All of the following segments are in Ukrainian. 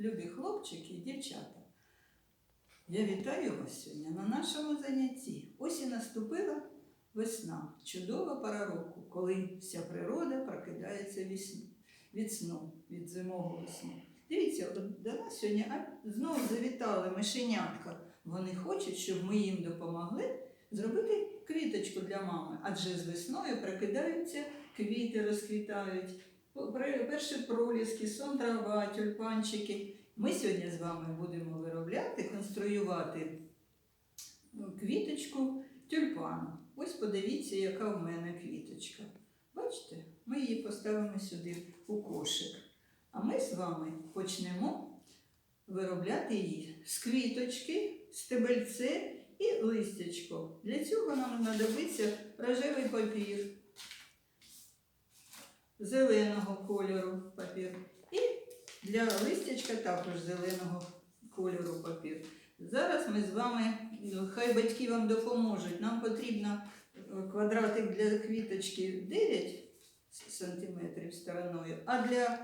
любі хлопчики і дівчата. Я вітаю вас сьогодні на нашому занятті. Ось і наступила весна, чудова пора року, коли вся природа прокидається від сну- від зимового сну. Дивіться, от до нас сьогодні знову завітали мишенятка. Вони хочуть, щоб ми їм допомогли зробити квіточку для мами, адже з весною прокидаються квіти, розквітають. Перші проліски, сон трава, тюльпанчики. Ми сьогодні з вами будемо виробляти, конструювати ну, квіточку тюльпану. Ось подивіться, яка в мене квіточка. Бачите, ми її поставимо сюди у кошик. А ми з вами почнемо виробляти її з квіточки, стебельце і листячко. Для цього нам знадобиться рожевий папір зеленого кольору папір. І для листячка також зеленого кольору папір. Зараз ми з вами, хай батьки вам допоможуть. Нам потрібно е, квадратик для квіточки 9 см стороною, а для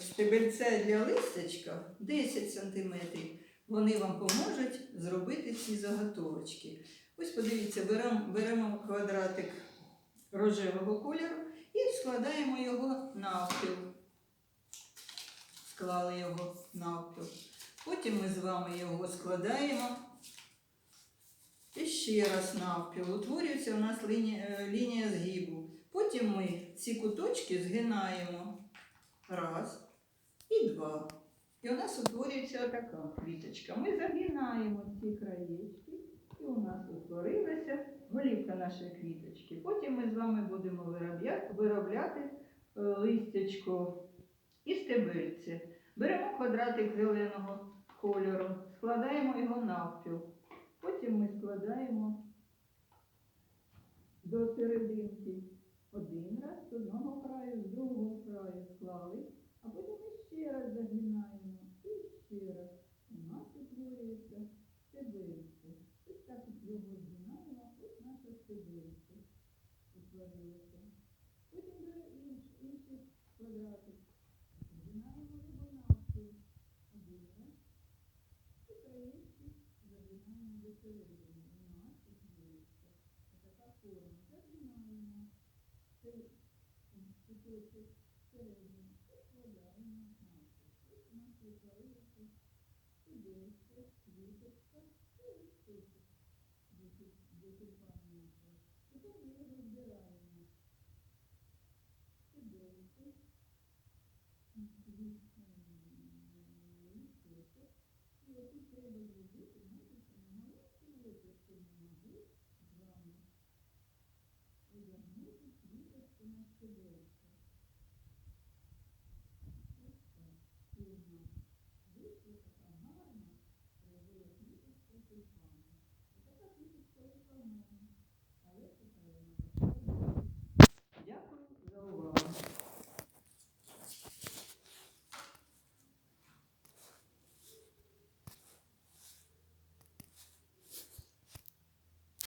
стебельця для листячка 10 см. Вони вам поможуть зробити ці заготовочки. Ось подивіться, беремо, беремо квадратик рожевого кольору і складаємо його навпіл. Склали його навпіл. Потім ми з вами його складаємо. І ще раз навпіл. Утворюється у нас лінія, е, лінія згибу. Потім ми ці куточки згинаємо. Раз і два. І у нас утворюється така квіточка. Ми загинаємо ці краєчки, і у нас утворилася голівка нашої квіточки. Потім ми з вами будемо виробля- виробляти е, листячко і стебельце. Беремо квадратик зеленого кольору, складаємо його навпіл. Потім ми складаємо до серединки один раз з одного краю, з другого краю склали, а потім ще раз загинаємо і ще раз. У нас утворюється стебельце. Ось так його згинаємо, ось наше стебельце утворилося. Потім бере інш, інший квадратик. Згинаємо його. Один. І краєчки загинаємо до середини. У нас утворюється така форма. Загинаємо цей куточок всередину і складаємо навпіл. Ось у нас утворилося стебельце, квіточка і листочок до тюль- нашого. Тепер ми його збираємо. Стебельце, листочок. І